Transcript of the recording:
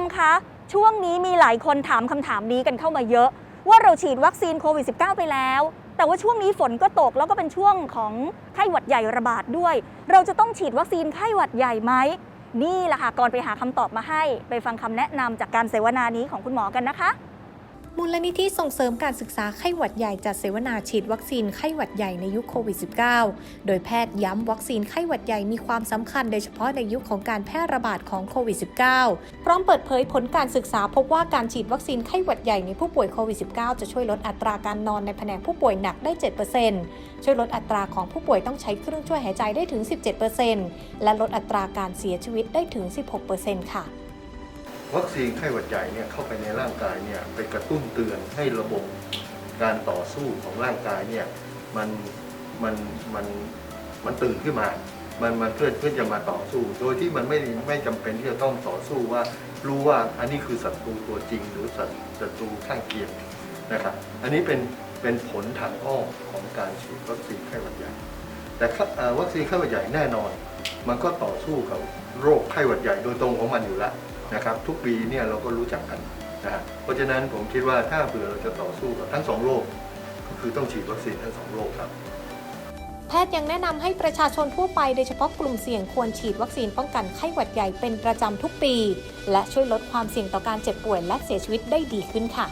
มคะช่วงนี้มีหลายคนถามคำถามนี้กันเข้ามาเยอะ ว่าเราฉีดวัคซีนโควิด -19 ไปแล้ว แต่ว่าช่วงนี้ฝนก็ตกแล้วก็เป็นช่วงของไข้หวัดใหญ่ระบาดด้วย เราจะต้องฉีดวัคซีนไข้หวัดใหญ่ไหมนี่แหละค่ะก่อนไปหาคำตอบมาให้ ไปฟังคำแนะนำจากการเสวนานี้ของคุณหมอกันนะคะ มูลนิธิส่งเสริมการศึกษาไข้หวัดใหญ่จัดเสวนาฉีดวัคซีนไข้หวัดใหญ่ในยุคโควิด -19 โดยแพทย์ย้ำวัคซีนไข้หวัดใหญ่มีความสำคัญโดยเฉพาะในยุคของการแพร่ระบาดของโควิด -19 พร้อมเปิดเผยผลการศึกษาพบว่าการฉีดวัคซีนไข้หวัดใหญ่ในผู้ป่วยโควิด -19 จะช่วยลดอัตราการนอนในแผนกผู้ป่วยหนักได้ 7%ช่วยลดอัตราของผู้ป่วยต้องใช้เครื่องช่วยหายใจได้ถึง 17%และลดอัตราการเสียชีวิตได้ถึง 16%ค่ะ วัคซีนไข้หวัดใหญ่เนี่ยเข้าไปในร่างกายเนี่ยไปกระตุ้นเตือนให้ระบบการต่อสู้ของร่างกายเนี่ยมันมันมันมันตื่นขึ้นมา มันมันเพื่อเพื่อจะมาต่อสู้ โดยที่มันไม่ไม่จำเป็นที่จะต้องต่อสู้ว่ารู้ว่าอันนี้คือศัตรูตัวจริง หรือศัตศัตรูข้างเคียงนะครับ อันนี้เป็นเป็นผลทางอ้อมของการฉีดวัคซีนไข้หวัดใหญ่ แต่วัคซีนไข้หวัดใหญ่แน่นอน มันก็ต่อสู้กับโรคไข้หวัดใหญ่โดยตรงของมันอยู่แล้ว นะครับ ทุกปีเนี่ยเราก็รู้จักกันนะฮะเพราะฉะนั้นผมคิดว่าถ้าเผื่อเราจะต่อสู้กับทั้งสองโรคก็คือต้องฉีดวัคซีนทั้งสองโรคครับ แพทย์ยังแนะนำให้ประชาชนทั่วไปโดยเฉพาะกลุ่มเสี่ยงควรฉีดวัคซีนป้องกันไข้หวัดใหญ่เป็นประจำทุกปี และช่วยลดความเสี่ยงต่อการเจ็บป่วยและเสียชีวิตได้ดีขึ้นค่ะ